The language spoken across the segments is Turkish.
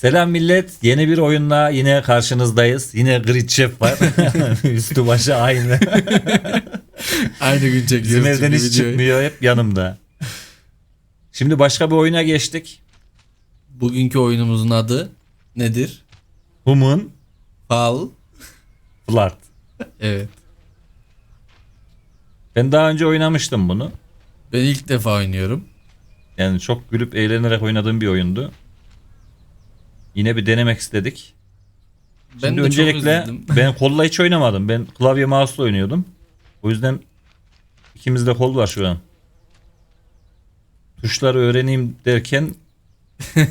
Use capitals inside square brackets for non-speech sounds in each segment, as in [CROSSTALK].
Selam millet. Yeni bir oyunla yine karşınızdayız. Yine Grid Chef var. [LAUGHS] Üstü başı aynı. [LAUGHS] Aynı gün çekiyoruz. Bizim evden hiç videoyu. çıkmıyor. Hep yanımda. Şimdi başka bir oyuna geçtik. Bugünkü oyunumuzun adı nedir? Human Fal. Flood. Evet. Ben daha önce oynamıştım bunu. Ben ilk defa oynuyorum. Yani çok gülüp eğlenerek oynadığım bir oyundu. Yine bir denemek istedik. Ben Şimdi de öncelikle çok üzüldüm. [LAUGHS] ben kolla hiç oynamadım. Ben klavye mouse'la oynuyordum. O yüzden ikimizde kol var şu an. Tuşları öğreneyim derken [LAUGHS]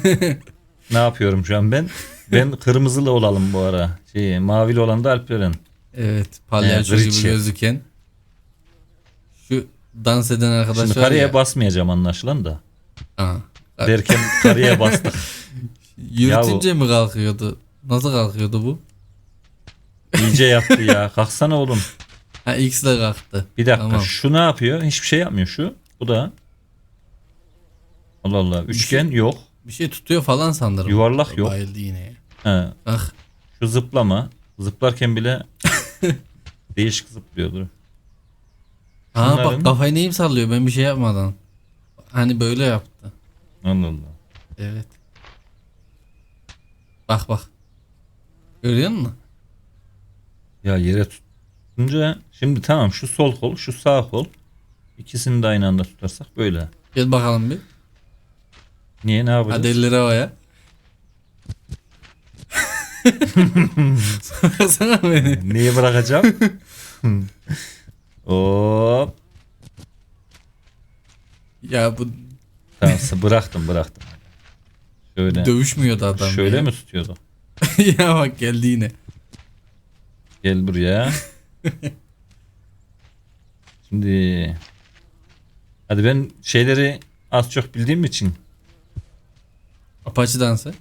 ne yapıyorum şu an ben? Ben kırmızılı olalım bu ara. Şey, mavili olan da Alperen. Evet. Palyaço Evet, gibi Richie. gözüken. Şu dans eden arkadaş Şimdi var karıya ya. basmayacağım anlaşılan da. Aha. Derken karıya [LAUGHS] bastık. Yürütünce mi kalkıyordu? Nasıl kalkıyordu bu? İyice [LAUGHS] yaptı ya. Kalksana oğlum. Ha X ile kalktı. Bir dakika Tamam. şu ne yapıyor? Hiçbir şey yapmıyor şu. Bu da. Allah Allah. Üçgen yok. Bir şey tutuyor falan sanırım. Yuvarlak yok. Bayıldı yine. He. Ah. Şu zıplama. Zıplarken bile [LAUGHS] değişik zıplıyordur. Aa Şunların- bak kafayı neyim sallıyor ben bir şey yapmadan. Hani böyle yaptı. Allah Allah. Evet. Bak bak. Görüyor musun? Ya yere tutunca şimdi tamam şu sol kol şu sağ kol ikisini de aynı anda tutarsak böyle. Gel bakalım bir. Niye ne yapacağız? Hadi elleri havaya. Sorsana beni. Neyi bırakacağım? [LAUGHS] Hop. Ya bu Tamam bıraktım bıraktım. Şöyle. dövüşmüyordu adam. Şöyle ya. mi tutuyordu? [LAUGHS] ya bak geldi yine. Gel buraya. [LAUGHS] Şimdi hadi ben şeyleri az çok bildiğim için Apache dansı.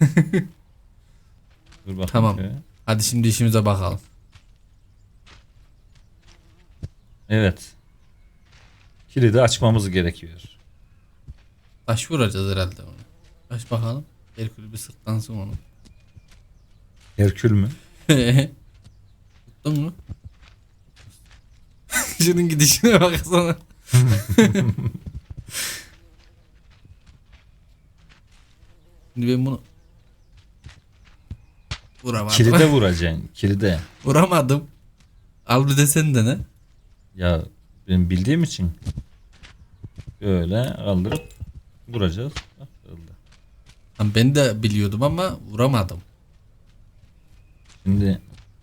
[LAUGHS] dur bakayım. Tamam. şöyle. Hadi şimdi işimize bakalım. Evet. Kilidi açmamız gerekiyor. Taş vuracağız herhalde onu. Taş bakalım. Herkül bir sırtlansın onu. Herkül mü? [LAUGHS] Tuttun mu? [LAUGHS] Şunun gidişine baksana. [LAUGHS] Şimdi ben bunu vuramadım. Kilide vuracaksın. Kilide. Vuramadım. Al bir de sen dene. Ya ben bildiğim için böyle kaldırıp vuracağız. Bak. Lan Ben de biliyordum ama vuramadım. Şimdi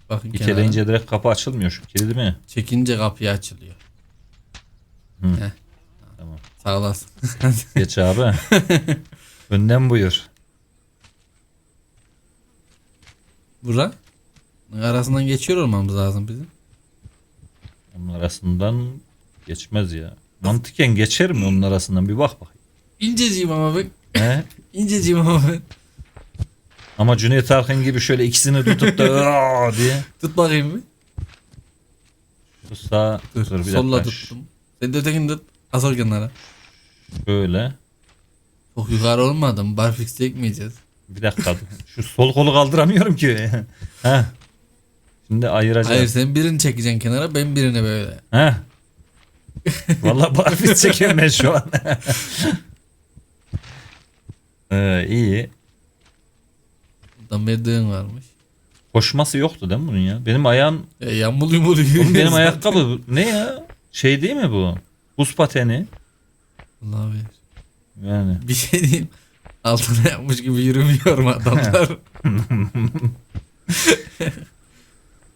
Bakın kenara. keleyince direkt kapı açılmıyor şu kilidi mi? Çekince kapıyı açılıyor. Hı. Heh. Tamam. Sağ olasın. [LAUGHS] Geç abi. [LAUGHS] Önden buyur. Bura. Arasından geçiyor olmamız lazım bizim. Onun arasından geçmez ya. Mantıken geçer mi onun arasından bir bak bakayım. İnceciyim ama ben. He? [LAUGHS] İnceciyim ama ben. Ama Cüneyt Arkın gibi şöyle ikisini tutup da [LAUGHS] "Aa!" diye. Tut bakayım bir. Şu sağ Dur, bir solla dakika. tuttum. Sen de ötekini tut. Asıl kenara. Şöyle. Çok yukarı olmadı mı? Barfix çekmeyeceğiz. Bir dakika. Şu sol kolu kaldıramıyorum ki. [LAUGHS] ha. Şimdi ayıracağım. Hayır sen birini çekeceksin kenara ben birini böyle. Ha. Vallahi barfiz çekiyorum ben şu an. [LAUGHS] ee, iyi. Buradan merdiven varmış. Koşması yoktu değil mi bunun ya? Benim ayağım, Ya yambul yumul oğlum benim ayakkabı ne ya? Şey değil mi bu? Buz pateni. Allah bilir. Yani. Bir şey diyeyim. Altına yapmış gibi yürümüyor mu adamlar? [LAUGHS]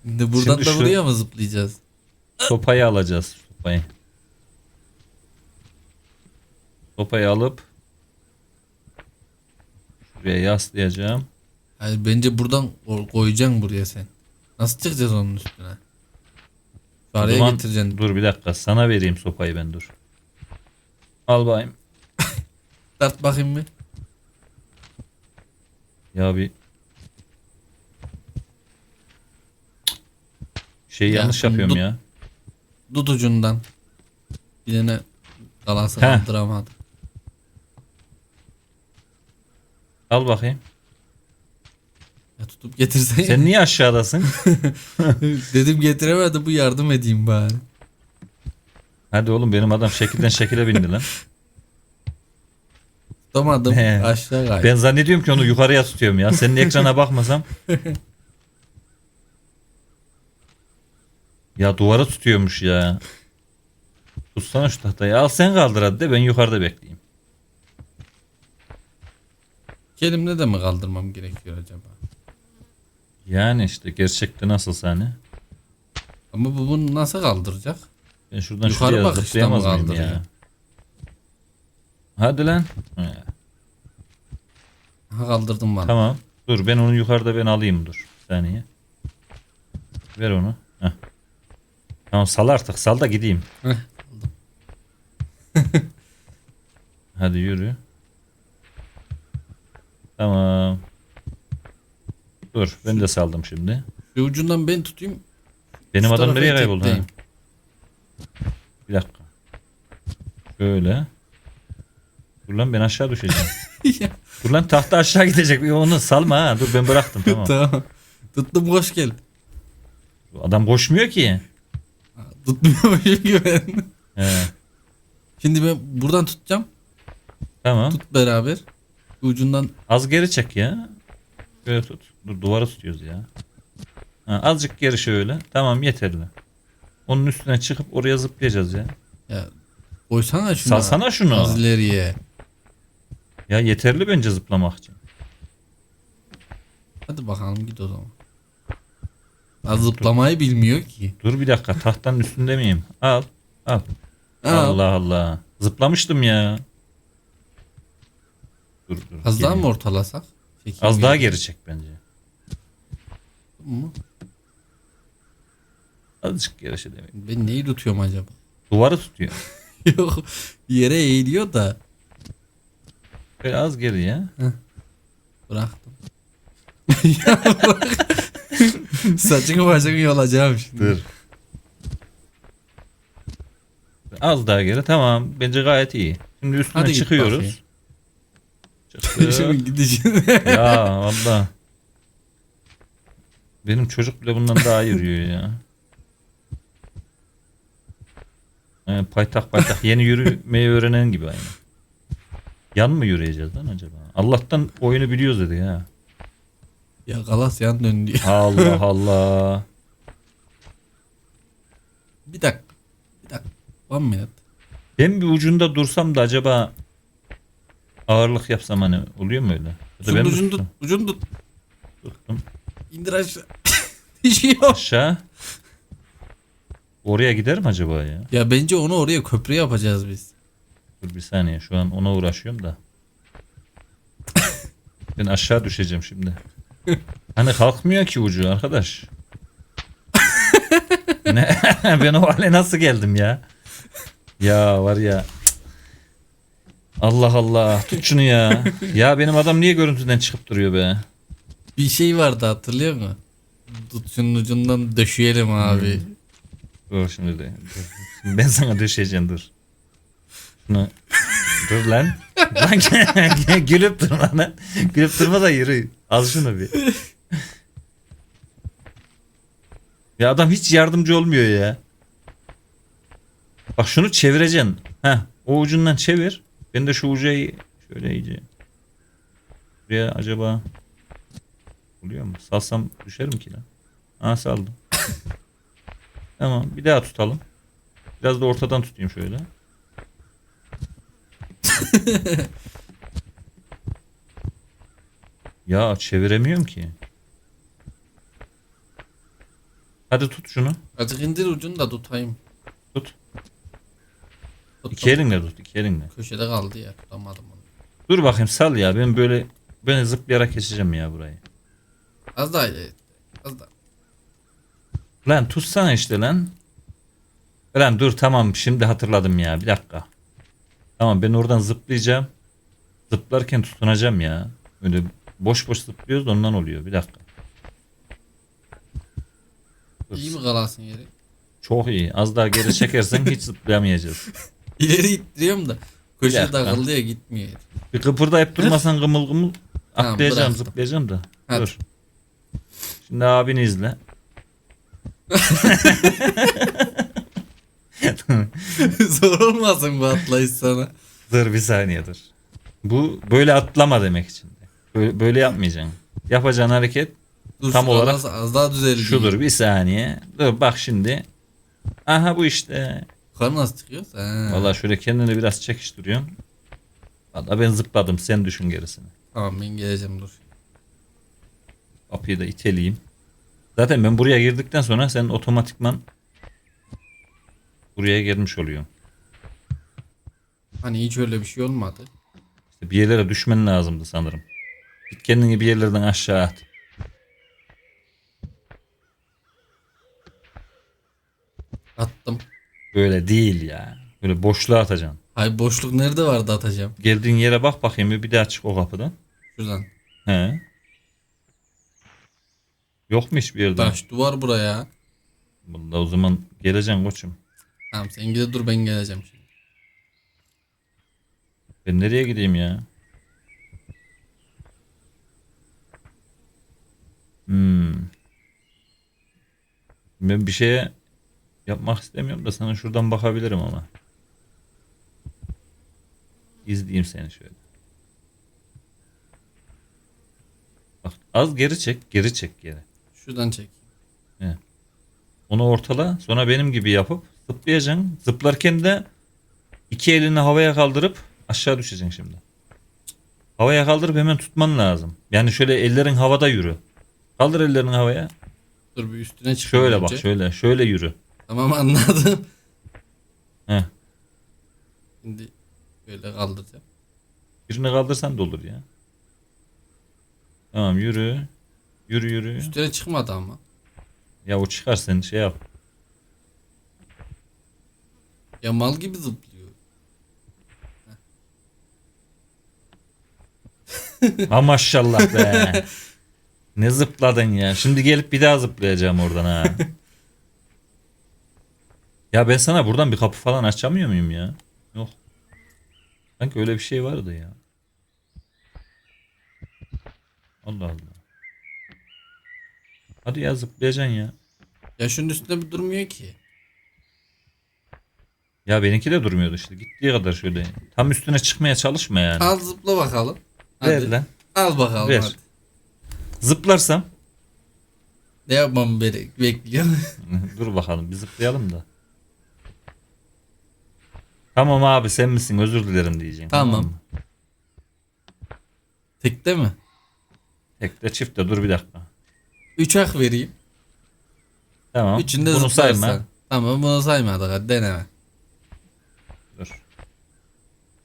Şimdi buradan Şimdi da şu- buraya mı zıplayacağız? Sopayı alacağız. Sopayı. Sopayı alıp şuraya yaslayacağım. Hayır bence buradan o- koyacaksın buraya sen. Nasıl çıkacağız onun üstüne? O Araya zaman- getireceksin. Dur bir dakika. Sana vereyim sopayı ben dur. Al bakayım. [LAUGHS] Dart bakayım bir. Ya bir şey Ya, yanlış yapıyorum dur- ya. Tut ucundan. Bir tane kalası Heh. Al bakayım. Ya tutup getirsen. Sen niye aşağıdasın? [LAUGHS] Dedim getiremedi bu yardım edeyim bari. Hadi oğlum benim adam şekilden şekile bindi lan. Tutamadım He. aşağı kaydı. Ben zannediyorum ki onu yukarıya tutuyorum ya. Senin ekrana bakmasam. Ya duvara tutuyormuş ya. Tutsana şu tahtayı. Al sen kaldır hadi de ben yukarıda bekleyeyim. Elimle de mi kaldırmam gerekiyor acaba? Yani işte gerçekte nasıl hani. Ama bu bunu nasıl kaldıracak? Ben şuradan Yukarı şuraya bakışta zıplayamaz mı mıyım kaldırıyor? ya? Hadi lan. He, Ha kaldırdım bana. tamam. Dur ben onu yukarıda ben alayım dur. Bir saniye. Ver onu. Heh. Tamam sal artık. Sal da gideyim. Heh, [LAUGHS] Hadi yürü. Tamam. Dur ben de saldım şimdi. Bir ucundan ben tutayım. Benim Şu adam tarafa nereye kayboldu? Ha? itekleyeyim. Bir dakika. Şöyle. Dur lan ben aşağı düşeceğim. [LAUGHS] Dur lan tahta aşağı gidecek. Bir Onu salma ha. Dur ben bıraktım tamam. [LAUGHS] tamam. Tuttum hoş gel. Adam koşmuyor ki. Ha, Tutmuyormuşum [LAUGHS] ki ben. He, Şimdi ben buradan tutacağım. tamam. Tut beraber. Ucundan Az geri çek ya. Şöyle tut. Dur duvara tutuyoruz ya. Ha, azıcık geri şöyle. Tamam yeterli. Onun üstüne çıkıp oraya zıplayacağız ya. ya koysana şunu. Salsana şunu. Az ileriye. Ya yeterli bence zıplamak için. Hadi bakalım git o zaman. Az zıplamayı bilmiyor ki. Dur bir dakika tahtanın üstünde miyim? Al. Al. Al. Allah Allah. Zıplamıştım ya. Dur dur. Az daha Geri. mı ortalasak? Çekeyim Az daha geri. çek bence. Mı? Azıcık geri şey demek. Ben neyi tutuyorum acaba? [LAUGHS] Duvarı tutuyor. Yok yere eğiliyor da Böyle az geri ya. bıraktım. [LAUGHS] ya bak. [LAUGHS] Saçını başını yolacağım şimdi. Dur. Az daha geri. Tamam. Bence gayet iyi. Şimdi üstüne Hadi git bakayım. Çıktık. Şimdi gidişine. ya valla. Benim çocuk bile bundan daha yürüyor ya. Yani paytak paytak yeni yürümeyi öğrenen gibi aynı. Yan mı yürüyeceğiz lan acaba? Allah'tan oyunu biliyoruz dedi ya. ya galas yan dön diyor. Allah [LAUGHS] Allah. Bir dakika. Bir dakika. One minute. Ben bir ucunda dursam da acaba ağırlık yapsam hani oluyor mu öyle? Ya da ben Ucunu mi ucunu tut. tuttum? Ucunu tut. Tuttum. İndir aşağı. [LAUGHS] Düşüyor. Aşağı. Oraya gider mi acaba ya? Ya bence onu oraya köprü yapacağız biz. Dur bir saniye şu an ona uğraşıyorum da. [LAUGHS] ben aşağı düşeceğim şimdi. Hani kalkmıyor ki ucu arkadaş. [LAUGHS] ne? ben o hale nasıl geldim ya? Ya var ya. Allah Allah tut şunu ya. Ya benim adam niye görüntüden çıkıp duruyor be? Bir şey vardı hatırlıyor musun? Tut şunun ucundan döşeyelim abi. Dur şimdi de. dur. Ben sana düşeceğim dur. Şunu. Dur lan. Lan [LAUGHS] gülüp durma lan. Gülüp durma da yürü. Al şunu bir. Ya adam hiç yardımcı olmuyor ya. Bak şunu çevireceksin. Heh, o ucundan çevir. Ben de şu ucayı şöyle iyice. Buraya acaba oluyor mu? Salsam düşerim ki lan. Ha saldım. [LAUGHS] Tamam bir daha tutalım. Biraz da ortadan tutayım şöyle. [LAUGHS] ya çeviremiyorum ki. Hadi tut şunu. Azıcık indir ucunu da tutayım. Tut. Tuttum. İki elinle tut. iki elinle. Köşede kaldı ya tutamadım onu. Dur bakayım sal ya. Ben böyle ben zıplayarak geçeceğim ya burayı. Az daha ileri. Az daha. Lan tutsana işte lan. Lan dur tamam şimdi hatırladım ya. Bir dakika. Tamam ben oradan zıplayacağım. Zıplarken tutunacağım ya. Öyle boş boş zıplıyoruz da ondan oluyor. Bir dakika. Dur. İyi mi kalasın yeri? Çok iyi. Az daha geri çekersen hiç [LAUGHS] zıplayamayacağız. İleri ittiriyorum da. Bir Köşe dakika. takıldı ya gitmiyor. Bir kıpırdayıp durmasan gımıl gımıl. Tamam, Atlayacağım bıraktım. zıplayacağım da. Hadi. Dur. Şimdi abini izle. [LAUGHS] Zor olmasın bu atlayış sana. Dur bir saniye dur. Bu böyle atlama demek için. Böyle, böyle yapmayacaksın. Yapacağın hareket Dur, Tam şu olarak az, az daha düzeldi. şudur bir saniye. Dur bak şimdi. Aha bu işte. Yukarı nasıl çıkıyoruz? Ha. Vallahi şöyle kendini biraz çekiştiriyorum. Vallahi ben zıpladım sen düşün gerisini. Tamam ben geleceğim dur. Kapıyı da iteleyeyim. Zaten ben buraya girdikten sonra sen otomatikman buraya girmiş oluyorsun. Hani hiç öyle bir şey olmadı. İşte bir yerlere düşmen lazımdı sanırım. Git kendini bir yerlerden aşağı at. Böyle değil ya. Böyle boşluğa atacaksın. Hay boşluk nerede vardı atacağım? Geldiğin yere bak bakayım bir, daha çık o kapıdan. Şuradan. He. Yok mu hiçbir yerde? Taş duvar buraya. Vallahi o zaman geleceksin koçum. Tamam sen gide dur ben geleceğim şimdi. Ben nereye gideyim ya? Hmm. Ben bir şeye yapmak istemiyorum da sana şuradan bakabilirim ama. İzleyeyim seni şöyle. Bak az geri çek, geri çek geri. Şuradan çek. Onu ortala. Sonra benim gibi yapıp zıplayacaksın. Zıplarken de iki elini havaya kaldırıp aşağı düşeceksin şimdi. Havaya kaldırıp hemen tutman lazım. Yani şöyle ellerin havada yürü. Kaldır ellerini havaya. Dur bir üstüne çık. Şöyle bak şöyle. Şöyle yürü. Tamam anladım. Heh. Şimdi böyle kaldıracağım. Birini kaldırsan da olur ya. Tamam yürü. Yürü yürü. Üstüne çıkmadı ama. Ya o çıkar sen şey yap. Ya mal gibi zıplıyor. Ha maşallah be. [LAUGHS] ne zıpladın ya. Şimdi gelip bir daha zıplayacağım oradan ha. [LAUGHS] ya ben sana buradan bir kapı falan açamıyor muyum ya? Yok. Sanki öyle bir şey vardı ya. Allah Allah. Hadi ya zıplayacaksın ya. Ya şunun üstünde bir durmuyor ki. Ya benimki de durmuyordu işte. Gittiği kadar şöyle. Tam üstüne çıkmaya çalışma yani. Al zıpla bakalım. Ver Hadi. lan. Al bakalım Ver. hadi. Zıplarsam. Ne yapmamı bere- bekliyor? Dur bakalım bir zıplayalım da. Tamam abi sen misin özür dilerim diyeceğim. Tamam. mı? Tekte mi? Tek de çift de dur bir dakika. Üç hak vereyim. Tamam. Üçünde Bunu zıplarsan. sayma. Tamam bunu saymadık hadi deneme. Dur.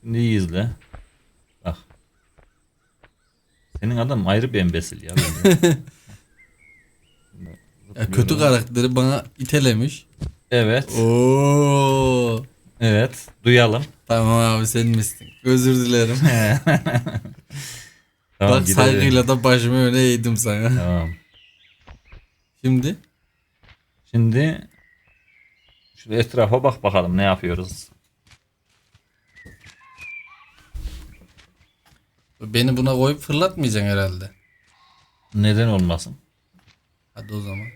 Şimdi iyi izle. Bak. Senin adam ayrı bir embesil ya. [LAUGHS] Ya kötü karakteri bana itelemiş. Evet. Oo. Evet. Duyalım. Tamam abi sen misin? Özür dilerim. [LAUGHS] tamam, Bak gidelim. saygıyla da başımı öne eğdim sana. Tamam. Şimdi Şimdi şu etrafa bak bakalım ne yapıyoruz. beni buna koyup fırlatmayacaksın herhalde. Neden olmasın? Hadi o zaman.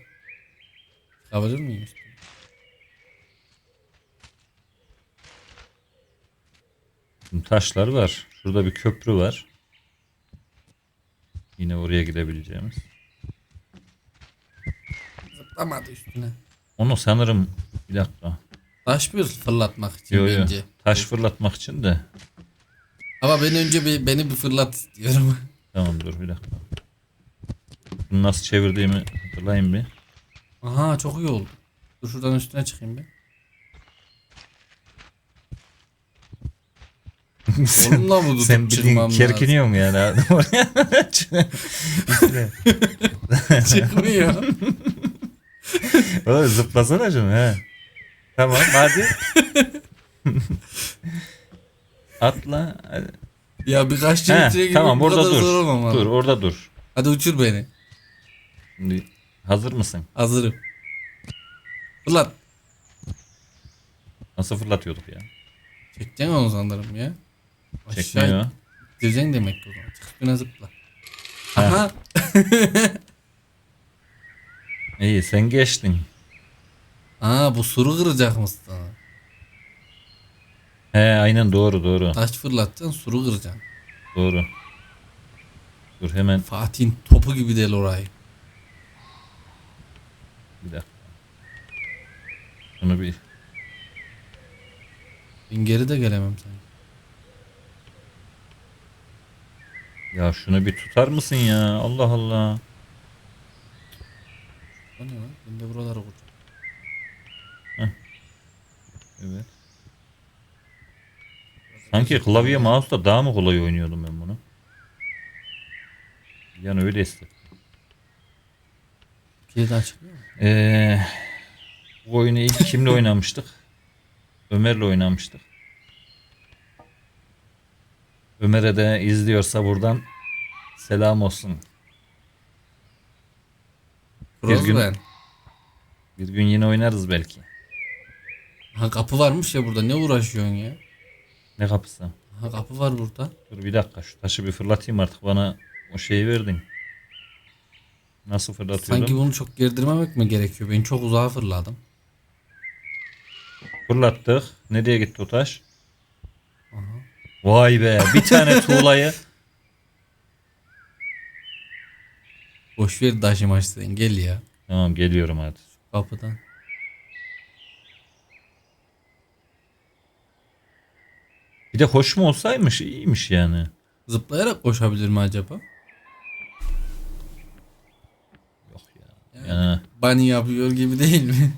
Çıkabilir miyim işte? Şimdi taşlar var. Şurada bir köprü var. Yine oraya gidebileceğimiz. Zıplamadı üstüne. Onu sanırım bir dakika. Taş bir fırlatmak için Yo, yo. bence. Taş fırlatmak için de. Ama ben önce bir beni bir fırlat istiyorum. [LAUGHS] Tamam dur bir dakika. Bunu nasıl çevirdiğimi hatırlayayım bir. Aha çok iyi oldu. Dur şuradan üstüne çıkayım bir. Onunla mı Sen tutup bildiğin çıkmam lazım? kerkiniyorsun yani. adam oraya. Üstüne. Çıkmıyor. Oğlum zıplasana şunu he. Tamam hadi. Atla. Hadi. ya birkaç He, litre gibi tamam bu orada kadar dur. zor olmamalı. Dur orada dur. Hadi uçur beni. Şimdi hazır mısın? Hazırım. Fırlat. Nasıl fırlatıyorduk ya? Çekeceksin onu sanırım ya. Aşağı Çekmiyor. Gireceksin demek ki o zaman. Zıpla. Aha. [LAUGHS] İyi sen geçtin. Aa bu suru kıracak mısın? He aynen doğru doğru. Taş fırlatacaksın suru kıracaksın. Doğru. Dur hemen Fatih'in topu gibi değil orayı. bir dakika. Şunu bir Ben geri de gelemem sanki. Ya şunu bir tutar mısın ya? Allah Allah. O ne lan? Ben de buraları kuracağım. Evet. Sanki klavye mouse'da daha mı kolay oynuyordum ben bunu? Yani öyle hissettim. Kiliden çıkmıyor mu? Ee, bu oyunu ilk kimle oynamıştık? Ömer'le oynamıştık. Ömer'e de izliyorsa buradan selam olsun. Bir gün- Frostman. Bir gün yine oynarız belki. Ha kapı varmış ya burada ne uğraşıyorsun ya? Ne kapısı? Ha kapı var burada. Dur bir dakika şu taşı bir fırlatayım artık bana o şeyi verdin. Nasıl fırlatıyorum? Sanki bunu çok gerdirmemek mi gerekiyor? Ben çok uzağa fırladım. Fırlattık. Nereye gitti o taş? Vay be bir tane tuğlayı. Boş ver taşımaç sen gel ya. tamam geliyorum hadi. Kapıdan. Bir de hoş mu olsaymış iyiymiş yani. Zıplayarak koşabilir mi acaba? Yok ya. Yani Bunny yapıyor gibi değil mi?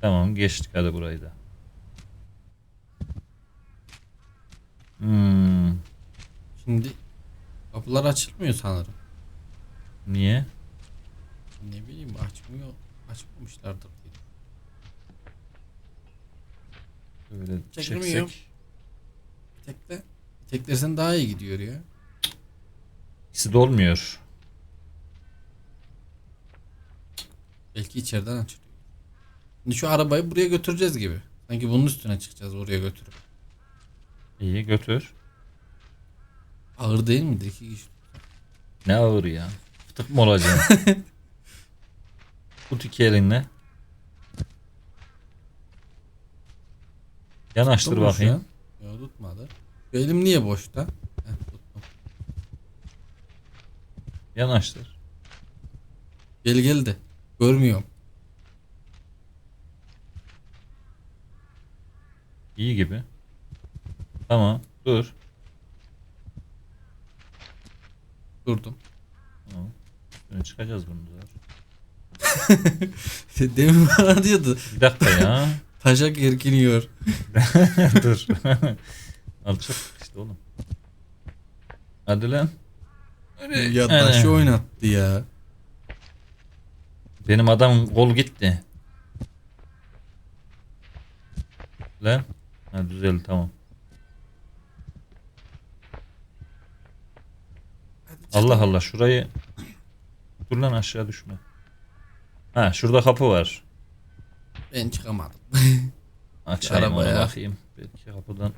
tamam geçtik hadi burayı da. Hmm, Şimdi kapılar açılmıyor sanırım. niye? Ne bileyim açmıyor. Açmamışlardır diye. Böyle Çekilmiyor. çeksek. Tekle. Teklersen daha iyi gidiyor ya. İkisi de olmuyor. Belki içeriden açılıyor. Şimdi şu arabayı buraya götüreceğiz gibi. Sanki bunun üstüne çıkacağız oraya götürüp. İyi götür. Ağır değil midir kişi? Ne ağır ya. Fıtık mı olacaksın? [LAUGHS] Tut iki elinle. Yanaştır Tuttu mu şu bakayım. an? Yok tutmadı. Şu elim niye boşta? Heh, tuttum. Yanaştır. Gel gel de. Görmüyorum. İyi gibi. Tamam. Dur. Durdum. Tamam. Üstüne çıkacağız bunu. [LAUGHS] Demin bana diyordu. Bir dakika ya. [LAUGHS] Taşak erkiniyor. [LAUGHS] Dur. Alçak işte oğlum. Hadi lan. Ya taşı oynattı ya. Benim adam kol gitti. Lan. Ha düzeldi tamam. Allah Allah şurayı Dur lan aşağı düşme. Ha şurada kapı var. Ben çıkamadım. [LAUGHS] Açayım onu Arabaya. bakayım. Belki kapıdan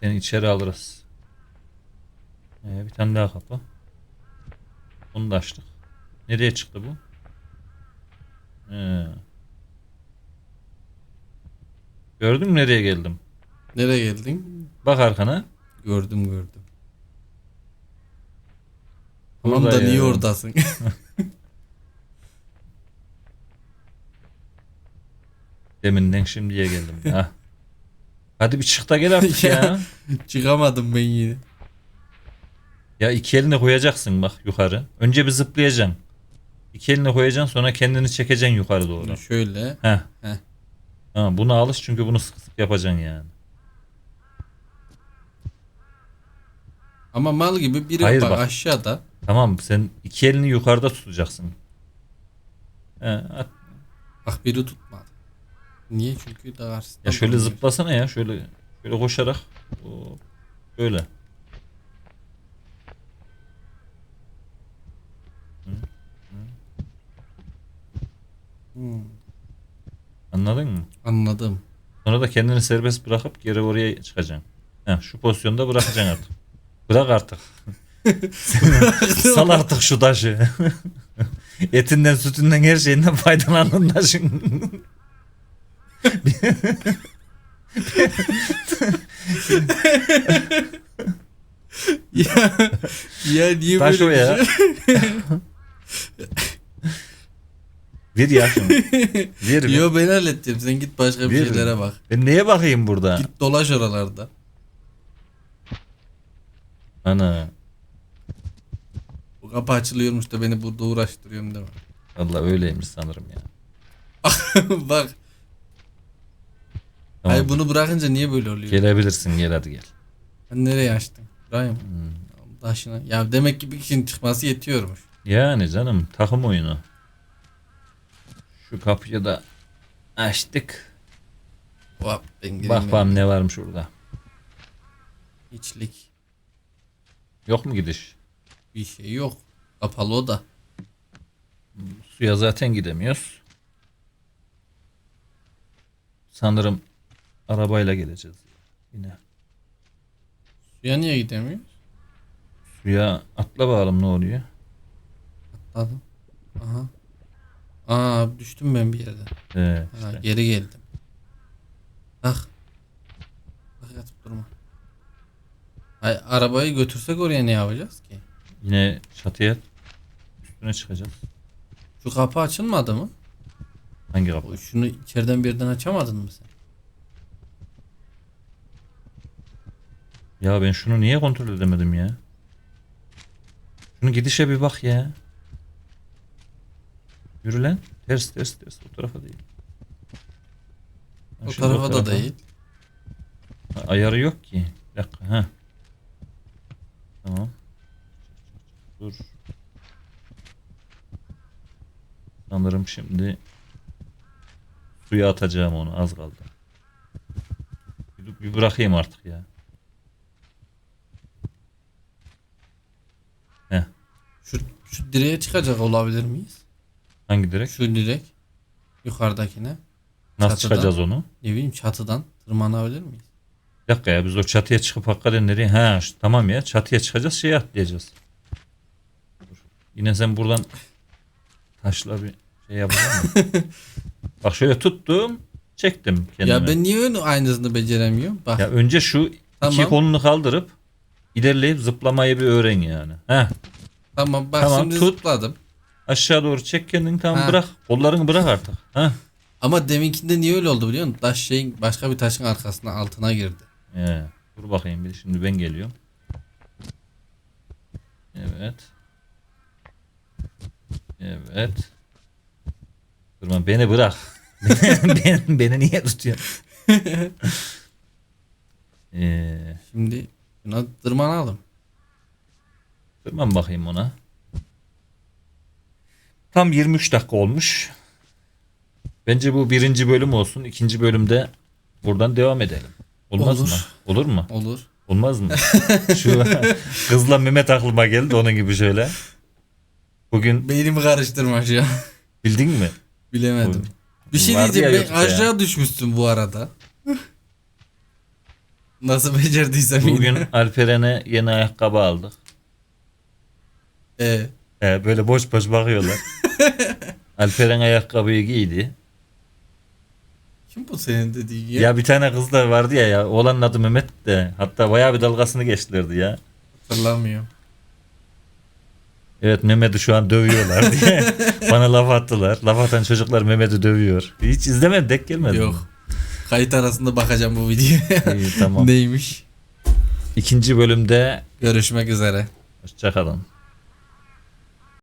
seni içeri alırız. Ee, bir tane daha kapı. Onu da açtık. Nereye çıktı bu? Ee. Gördün mü nereye geldim? Nereye geldin? Bak arkana. Gördüm gördüm. Tamam da niye oradasın? [LAUGHS] Deminden şimdiye geldim. [LAUGHS] ha. Hadi bir çık da gel artık Ya. ya. Çıkamadım ben yine. Ya iki elini koyacaksın bak yukarı. Önce bir zıplayacaksın. İki elini koyacaksın sonra kendini çekeceksin yukarı doğru. Şöyle. Heh. Heh. Ha, bunu alış çünkü bunu sık sık yapacaksın yani. Ama mal gibi biri Hayır bak, aşağıda. Tamam sen iki elini yukarıda tutacaksın. He, at. Bak biri tutmadı. Niye? Çünkü daha karşısında Ya şöyle duruyor. zıplasana ya şöyle şöyle koşarak. Böyle. Hı, hı. Hmm, Anladın mı? anladım. Sonra da kendini serbest bırakıp geri oraya çıkacaksın. Heh, şu pozisyonda bırakacaksın artık. Bırak artık. Sal artık şu taşı. Etinden, sütünden, her şeyinden faydalandın taşın. ya, ya niye Taş o böyle ya. bir şey? Ver ya şunu. Ver, ver. Yo ben halledeceğim. Sen git başka bir Bir- şeylere bak. Ben neye bakayım burada? Git dolaş oralarda. Ana. Bu kapı açılıyormuş da beni burada uğraştırıyorum deme. Allah öyleymiş sanırım ya. [LAUGHS] bak. Tamam. Ay bunu bırakınca niye böyle oluyor? Gelebilirsin gel hadi gel. Ben nereye açtım? Buraya mı? Hmm. Taşına. Ya demek ki bir kişinin çıkması yetiyormuş. Yani canım takım oyunu. Şu kapıyı da açtık. Hop, ben Bak bakalım ne varmış orada. İçlik. Yok mu gidiş? Bir şey yok. Kapalı o da. Suya zaten gidemiyoruz. Sanırım arabayla geleceğiz. Yine. Suya niye gidemiyor? Suya atla bakalım ne oluyor. Atladım. Aha. Aa düştüm ben bir yerden. Ee, Ha, işte. geri geldim. Bak. Bak yatıp durma. Ay, arabayı götürsek oraya ne yapacağız ki? Yine çatıya üstüne çıkacağız. Şu kapı açılmadı mı? Hangi kapı? O, Şunu içeriden bir yerden açamadın mı sen? Ya ben şunu niye kontrol edemedim ya? Şunu gidişe bir bak ya. Yürü lan. Ters ters ters. O tarafa değil. Ha, O tarafa da tarafa. değil. Ayarı yok ki. Bir dakika. Ha. Tamam. Dur. Sanırım şimdi suya atacağım onu. Az kaldı. Bir, bir bırakayım artık ya. Heh. Şu, şu direğe çıkacak olabilir miyiz? Hangi direk? Şu direk. Yukarıdakine. Nasıl çatıda. çıkacağız onu? Ne bileyim çatıdan tırmanabilir miyiz? Bir dakika ya biz o çatıya çıkıp hakikaten nereye? Ha şu- tamam ya çatıya çıkacağız şeye atlayacağız. Dur. Yine sen buradan taşla bir şey yapacak? [LAUGHS] Bak şöyle tuttum çektim kendimi. Ya ben niye öyle aynısını beceremiyorum? Bak Ya önce şu iki Tamam. kolunu kaldırıp ilerleyip zıplamayı bir öğren yani. Heh, tamam bak Tamam, şimdi tut. zıpladım. aşağı doğru çek kendini tamam Ha. bırak. Kollarını bırak artık. Heh. Ama deminkinde niye öyle oldu biliyor musun? Taş şeyin başka bir taşın arkasına altına girdi. Ee, dur bakayım bir şimdi ben geliyorum. Evet. Evet. Durma beni bırak. [LAUGHS] ben, beni niye tutuyorsun? [LAUGHS] ee, Şimdi buna tırmanalım. durmam bakayım ona. Tam 23 dakika olmuş. Bence bu birinci bölüm olsun. İkinci bölümde buradan devam edelim. Olmaz Olur. mı? Olur mu? Olur. Olmaz mı? [LAUGHS] Şu kızla Mehmet aklıma geldi onun gibi şöyle. Bugün Beynimi karıştırma şu an. bildin mi? Bilemedim. Bir şey Vardı diyeceğim. Ben YouTube'da ya. aşağı düşmüşsün bu arada. Nasıl becerdiysem Bugün yine. Alperen'e yeni ayakkabı aldık. Ee, Ee, böyle boş boş bakıyorlar. [LAUGHS] Alperen ayakkabıyı giydi. Kim bu senin dediğin ya? Ya bir tane kız da vardı ya, ya oğlanın adı Mehmet de. Hatta bayağı bir dalgasını geçtilerdi ya. Hatırlamıyorum. Evet Mehmet'i şu an dövüyorlar diye [LAUGHS] bana laf attılar. Laf atan çocuklar Mehmet'i dövüyor. Hiç izlemedin denk gelmedi. Yok. Kayıt arasında bakacağım bu videoya. İyi, tamam. [LAUGHS] Neymiş? İkinci bölümde Görüşmek üzere. hoşçakalın.